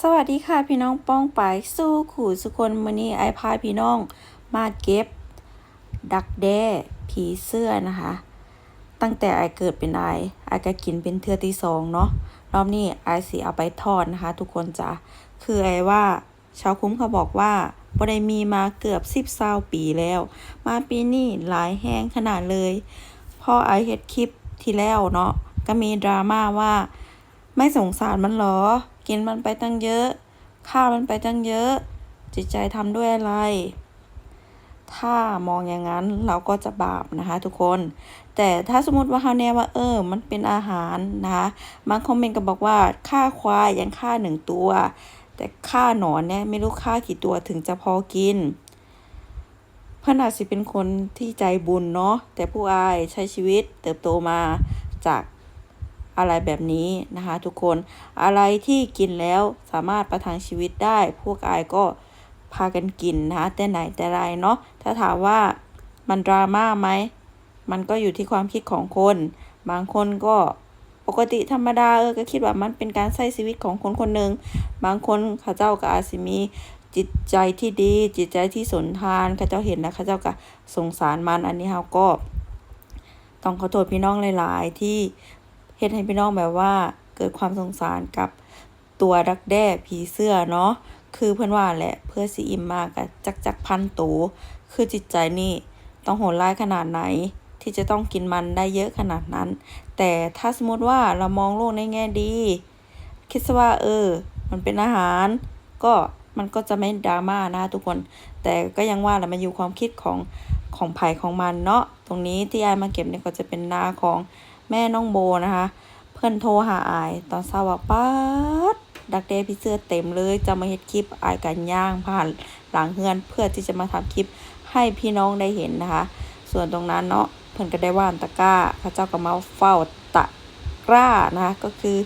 สวัสดีค่ะพี่น้องป้องไปสู้ขู่สุคนมือนี้ไอพาพี่น้องมาเก็บ ดักแด้ผีเสื้อนะคะ ตั้งแต่ไอเกิดเป็นไอไอก็กินเป็นเทือที่สองเนาะรอบนี้ไอสิเอาไปทอดนะคะ ทุกคนจ้ะคือไอว่าชาวคุ้มเขาบอกว่าบ่ได้มีมาเกือบสิบเศร้าปีแล้ว มาปีนี้หลายแห้งขนาดเลยพอไอเฮ็ดคลิปที่แล้วเนาะก็มีดราม่าว่า ไม่สงสารมันเหรอ กินมันไปตั้งเยอะฆ่ามันไปตั้งเยอะ จิตใจทำด้วยอะไร ถ้ามองอย่างนั้นเราก็จะบาปนะคะ ทุกคน แต่ถ้าสมมติว่าเขาแน่ว่า เออ มันเป็นอาหารนะคะบางคอมเมนต์ก็บอกว่าฆ่าควายยังฆ่าหนึ่งตัว แต่ฆ่าหนอนเนี่ยไม่รู้ฆ่ากี่ตัวถึงจะพอกินเพื่อนอาจสิเป็นคนที่ใจบุญเนาะแต่ผู้อายใช้ชีวิตเติบโตมาจาก อะไรแบบนี้นะคะทุกคนอะไรที่กินแล้วสามารถประทังชีวิตได้ พวกอายก็พากันกินนะคะแต่ไหนแต่ไรเนาะถ้าถามว่ามันดราม่าไหมมันก็อยู่ที่ความคิดของคน บางคนก็ปกติธรรมดาเออก็คิดว่ามันเป็นการใช้ชีวิตของคนคนหนึ่งบางคนเขาเจ้าก็อาจสิมีจิตใจที่ดี จิตใจที่สนทานเขาเจ้าเห็นนะเขาเจ้าก็สงสารมันอันนี้เราก็ ต้องขอโทษพี่น้องหลาย ๆ ที่ เฮ็ดให้พี่น้องแบบว่าเกิดความสงสารกับตัวดักแด้ผีเสื้อเนาะคือเพื่อนว่าแหละเพื่อสิอิ่มมากอะจักจักพันโตคือจิตใจนี่ต้องโหดร้ายขนาดไหน ที่จะต้องกินมันได้เยอะขนาดนั้น แต่ถ้าสมมติว่าเรามองโลกในแง่ดี คิดซะว่า เออ มันเป็นอาหาร ก็มันก็จะไม่ดราม่านะทุกคน แต่ก็ยังว่าแหละมันอยู่ความคิดของของไผ่ของมันเนาะตรงนี้ที่ยายมาเก็บเนี่ยก็จะเป็นนาของ แม่น้องโบนะคะ เพื่อนโทรหาอาย ตอนเช้าว่าป๊าดดักแด้พี่เสื้อเต็มเลยจะมาเฮ็ดคลิปอายกันย่างผ่านหลังเฮือนเพื่อที่จะมาทำคลิปให้พี่น้องได้เห็นนะคะ ส่วนตรงนั้นเนาะเพิ่อนก็ได้ว่านตะกร้าพระเจ้าก็มาเฝ้าตะกร้านะคะก็คือ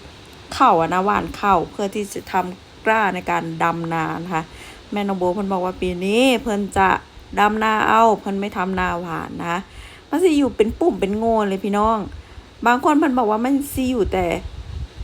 เข้าอนะว่านเข้าเพื่อที่จะทำกล้าในการดำนานะคะแม่น้องโบเพิ่อนบอกว่าปีนี้เพิ่อนจะดำนาเอาเพิ่อนไม่ทำนาหวานนะมันสิอยู่เป็นปุ่มเป็นโงนเลยพี่น้อง บางคนเพิ่นบอกว่ามันสิอยู่แต่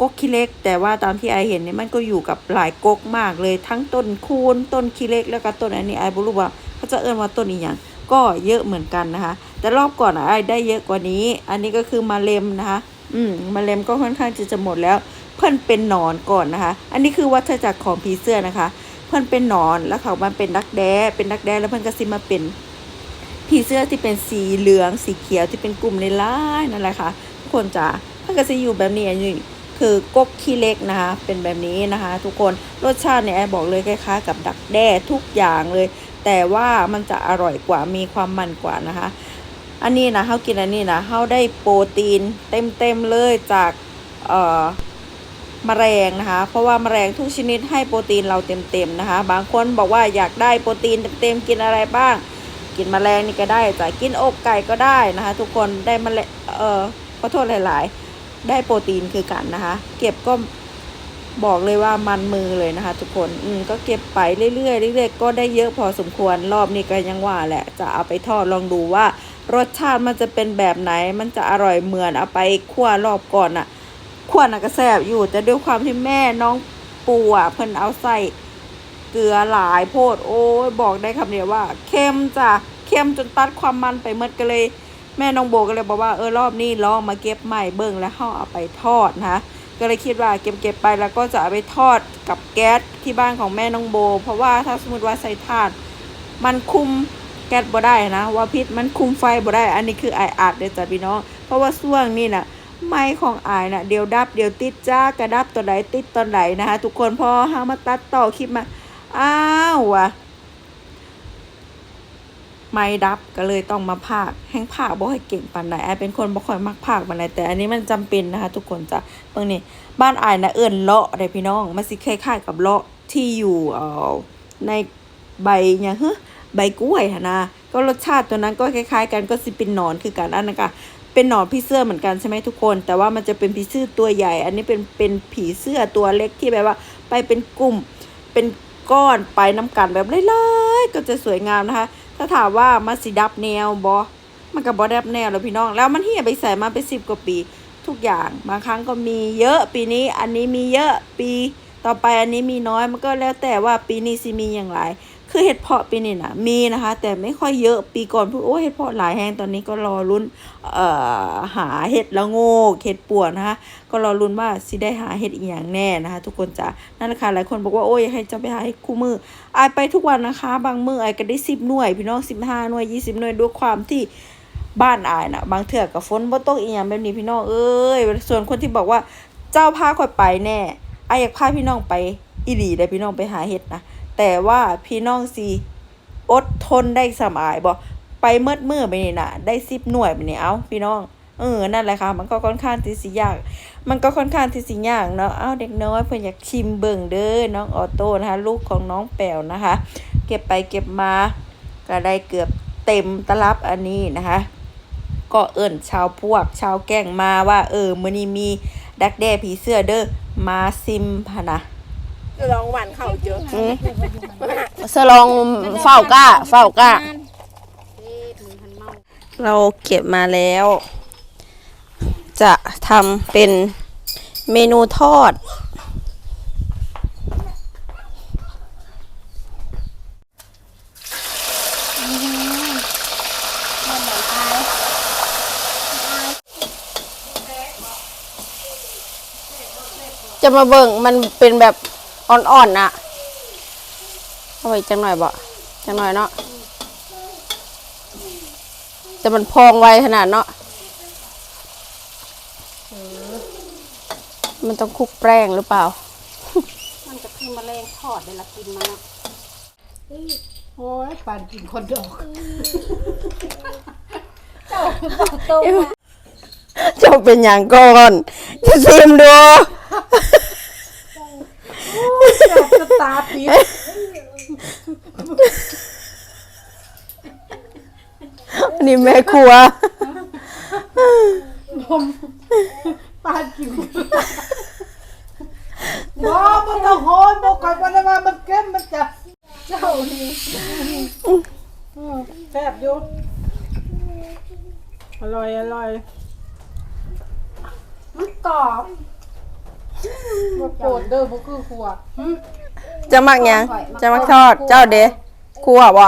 กกขี้เล็ก แต่ว่าตามที่ไอเห็นเนี่ยมันก็อยู่กับหลายกกมากเลยทั้งต้นคูนต้นขี้เล็กแล้วก็ต้นอันนี้ไอบ่รู้ว่าเขาจะเอิ้นว่าต้นอีหยังก็เยอะเหมือนกันนะคะ แต่รอบก่อนไอได้เยอะกว่านี้ อันนี้ก็คือมาเลมนะคะ อืมมาเลมก็ค่อนข้างจะจะหมดแล้ว เพิ่อนเป็นหนอนก่อนนะคะ อันนี้คือวัฏจักรของผีเสื้อนะคะ เพิ่อนเป็นหนอนแล้วเขามาเป็นดักแด้เป็นดักแด้แล้วเพิ่อนก็สิมาเป็นผีเสื้อที่เป็นสีเหลืองสีเขียวที่เป็นกลุ่มในลายนั่นแหละค่ะ คนจ๋าเพิ่นก็สิอยู่แบบนี้อันนี้คือกกขี้เล็กนะคะ เป็นแบบนี้นะคะ ทุกคนรสชาติเนี่ยไอ้บอกเลยคล้ายๆกับดักแด้ทุกอย่างเลย แต่ว่ามันจะอร่อยกว่ามีความมันกว่านะคะ อันนี้นะเฮากินอันนี้นะเฮาได้โปรตีนเต็มๆเลยจากเอ่อแมลงนะคะ เพราะว่าแมลงทุกชนิดให้โปรตีนเราเต็มๆนะคะ บางคนบอกว่าอยากได้โปรตีนเต็มๆกินอะไรบ้าง กินแมลงนี่ก็ได้จ้ะกินอกไก่ก็ได้นะคะ ทุกคนได้แมลงเอ่อ ขอโทษหลาย ๆ ได้โปรตีนคือกันนะคะ เก็บก็บอกเลยว่ามันมือเลยนะคะ ทุกคนอืมก็เก็บไปเรื่อยๆเรื่อยๆก็ได้เยอะพอสมควรรอบนี้ก็ยังว่าแหละจะเอาไปทอดลองดูว่า รสชาติมันจะเป็นแบบไหน มันจะอร่อยเหมือนเอาไปคั่วรอบก่อนอะขวน่ะก็แซ่บอยู่แต่ด้วยความที่แม่น้องปูอะเพิ่นเอาใส่เกลือหลายโพดโอ้ยบอกได้คำเดียวว่าเค็มจ้ะเค็มจนตัดความมันไปหมดก็เลย แม่น้องโบก็เลยบอกว่าเออรอบนี้ลองมาเก็บใหม่เบิ่งแล้วเฮาเอาไปทอดนะคะก็เลยคิดว่าเก็บเก็บไปแล้วก็จะเอาไปทอดกับแก๊สที่บ้านของแม่น้องโบ เพราะว่าถ้าสมมติว่าใส่ถานมันคุมแก๊สบ่ได้นะ ว่าพิษมันคุมไฟบ่ได้ อันนี้คือไออัดเด้อจ้ะพี่น้อง เพราะว่าช่วงนี้น่ะไม้ของอายน่ะเดี๋ยวดับเดี๋ยวติดจ้ากระดับตัวไหนติดตัวไหนนะคะทุกคนพอห้ามาตัดต่อคลิปมาอ้าวว่ะ ไม่ดับก็เลยต้องมาพากแห้งพากบ่ค่อยเก่งปานใดอเป็นคนบ่ค่อยมักพากปานใดแต่อันนี้มันจำเป็นนะคะ ทุกคนจ้ะเบิ่งนี่บ้านอายนะเอิ้นเลาะได้พี่น้องมันสิคล้ายๆกับเลาะที่อยู่เอ่อในใบหยังฮะใบกล้วยหนะก็รสชาติตัวนั้นก็คล้ายๆ กันก็สิเป็นหนอนคือกันอันนั้นก็เป็นหนอนผีเสื้อเหมือนกันใช่ไหมทุกคน แต่ว่ามันจะเป็นผีเสื้อตัวใหญ่ อันนี้เป็นเป็นผีเสื้อตัวเล็กที่แบบว่า ไปเป็นกลุ่มเป็นก้อนไปน้ำกันแบบเล่ยๆก็จะสวยงามนะคะ ถ้าถามว่ามาสิดับแนวบอมันกับบอดับแนวแล้วพี่น้อง แล้วมันเหี่ยไปใส่มาไปสิบกว่าปี ทุกอย่างบางครั้งก็มีเยอะปีนี้อันนี้มีเยอะปีต่อไปอันนี้มีน้อยมันก็แล้วแต่ว่าปีนี้สิมีอย่างไร คือเห็ดเพาะปีนี้นะมีนะคะ แต่ไม่ค่อยเยอะปีก่อนพูดโอ้เห็ดเพาะหลายแห้งตอนนี้ก็รอลุ้นเอ่อหาเห็ดละโงกเห็ดปวดนะคะ ก็รอลุ้นว่าสิได้หาเห็ดอีกอย่างแน่นะคะ ทุกคนจ้ะนั่นแหละค่ะหลายคนบอกว่าโอ้ยให้จะไปหาเห็ดคู่มืออายไปทุกวันนะคะ บางมืออายก็ได้สิบหน่วย พี่น้องสิบห้าหน่วยยี่สิบหน่วยด้วยความที่บ้านอายนะบางเถื่อกับฝนบ่ตกอีหยังแบบนี้พี่น้องเอ้ยส่วนคนที่บอกว่าเจ้าพาค่อยไปแน่อายอยากพาพี่น้องไปอีหลีได้พี่น้องไปหาเห็ดนะ แต่ว่าพี่น้องสิอดทนได้สมอายบอกไปเมื่อเมื่อไปนี่นะได้สิบหน่วยไปนี่เอาพี่น้องเออนั่นแหละค่ะ มันก็ค่อนข้างที่สิยาก มันก็ค่อนข้างที่สิยากเนาะเอ้าเด็กน้อยเพิ่นอยากชิมเบิ่งเด้อน้องออโต้นะคะ ลูกของน้องแป๋วนะคะ เก็บไปเก็บมาก็ได้เกือบเต็มตลับอันนี้นะคะ ก็เอิ่นชาวพวกชาวแก่งมาว่า เออมื้อนี้มีดักแด้ผีเสื้อเด้อมาซิมพะนะ ลองหวานเข้าเยอะสลองเฝ้าก้าเฝ้าก้า เราเก็บมาแล้ว จะทำเป็นเมนูทอด จะมาเบิ่งมันเป็นแบบ อ่อนๆน่ะเอาไว้จังหน่อยบ่จังหน่อยเนาะแต่มันพองไวขนาดเนาะมันต้องคลุกแป้งหรือเปล่า มันจะคือแมลงทอดเวลากินมันอะโอ้ยปานกินคนดอกเจ้าเป็นอย่างก่อนจะซิมดู จะตาปี๊ดนี่แม่ครัวปานกินบ่มันต้องโหยบอกก่อนว่าว่ามันเค็มมันจะเจ้านี่อืมแซ่บอยู่อร่อยอร่อยมันกรอบ บ่โปรดเด้อบ่คือขัวจะมักหยังจะมักทอด เจ้าเด้ครัวบ่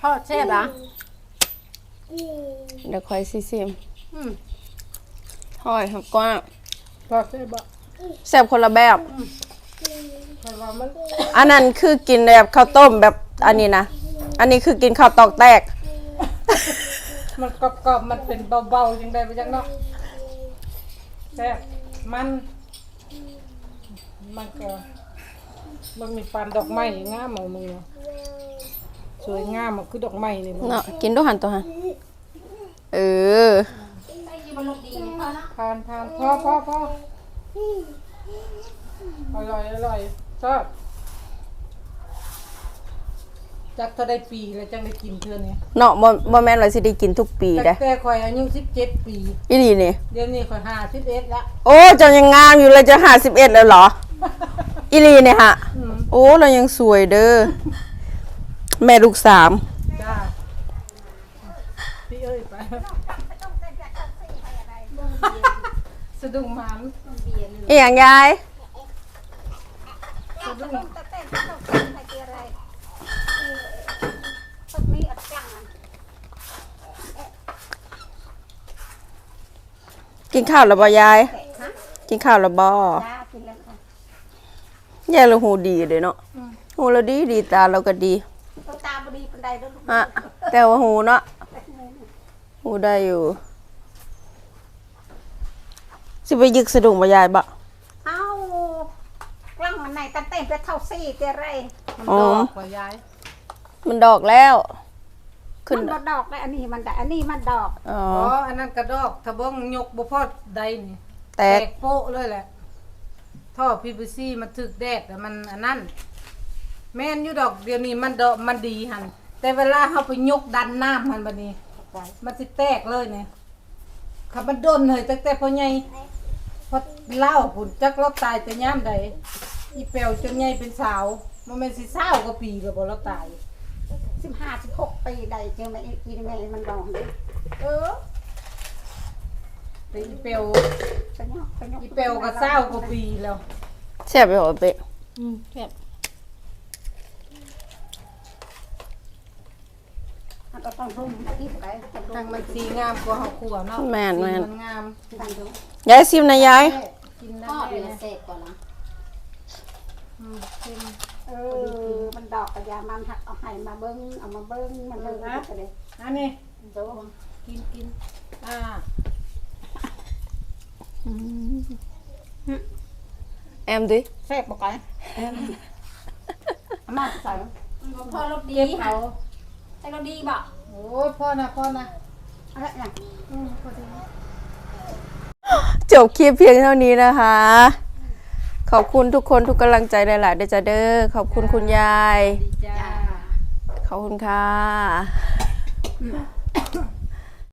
ทอดแซ่บอะเดี๋ยวค่อยซิซิมอืมห้อยครับกว้างทอดแซ่บอะแซ่บคนละแบบแต่ว่ามันอันนั้นคือกินแบบข้าวต้มแบบอันนี้นะ อันนี้คือกินข้าวตอกแตก มันกรอบๆมันเป็นเบาๆจังได๋ไปจังเนาะ แซ่บมันมันก็มันมีปานดอกไม้งามเอามือสวยงามอะคือดอกไม้เลยมึงเนาะกินด้วยหันตัวหันเออทานทานพอพอพออร่อยอร่อยชอบ จักเท่าได้ปีแล้วจังได้กินเทื่อนี้เนาะบ่บ่แม่นว่าสิได้กินทุกปีแต่เด้แต่ข่อยอายุ17 ปี อีนี่นี่ เดี๋ยวนี้ข่อย51ละโอ้เจังยังงามอยู่เลยจะ51แล้วเหรอ อีลีเนี่ยฮะอืมโอ้เรายังสวยเด้อ แม่ลูกสามจ้าพี่เอ้ยไปสะดุ้งหมันอีหยังยายสะดุ้ง กินข้าวแล้วบ่ยาย กินข้าวแล้วบ่ยายเราหูดีเด้เนาะหูเราดีดีตาเราก็ดีตาบดีปันใดแล้วลูกอะแต่ว่าหูเนาะหูได้อยู่ สิไปยึกสะดุ้งบ่ยายบ่เอากล้องมันไหนตั้งแต่ไปเท่าซี่เจไรมันอ๋อดอกกว่ายาย มันดอกแล้ว ขึ้น มันบ่ดอกเลยอันนี้มันได้อันนี้มันดอกอ๋อ อ๋ออันนั้นกระดอกถ้าบ้องยกบ่พอใดนี่แตก โป๊ะเลยแหละ ท่อ PVC มันถึกแดดแต่มันอันนั้น แม่นอยู่ดอกเดี๋ยวนี้มันดอกมันดีหันแต่เวลาเฮาไปยกดันน้ำมันบัดนี้มันสิแตกเลยเนี่ยขับมันโดนเลยตั้งแต่พ่อใหญ่พอเล่าผุนจักเราตายแต่ย่ามใดอีเปลวจนใหญ่เป็นสาวมันเป็นสิเศร้ากว่าปีแล้วบ่เราตาย สิบห้าสิบหกปีได้เจอมาอีกทีแม่มันดองเออไปแต่อีเปียวไปเนาะไปเนาะอีเปียวก็เศร้ากว่าปีแล้วแซ่บไปเหรอเป๊ะอืมแซ่บมันก็ต้องรุ่มอีกไปจะรุ่ทางมมันสีงามกว่าเฮาขัวเนาะแม่นสีแม่นมันงามดังดูยายซิมนะยายกินได้ ทอด เล เลย ยเสกก่อนนะ อืมเค็ม เออ มัน ดอกกระยามันหักเอาให้มาเบิ้งเอามาเบิ้งมันเบิ้งก็เลยอันนี้ดูกินกินอ่าแอมดิแซ่บบอกไงเอามาใส่พอรสดีเก็บเขาใส่รสดีบ่โอ้ยพ่อนะพ่อนะอะไรเนี่ยอืมพอดีจบคลิปเพียงเท่านี้นะคะ ขอบคุณทุกคนทุกกำลังใจหลายๆเดอจ้าเด้อขอบคุณคุณยาย จ้า ขอบคุณค่ะ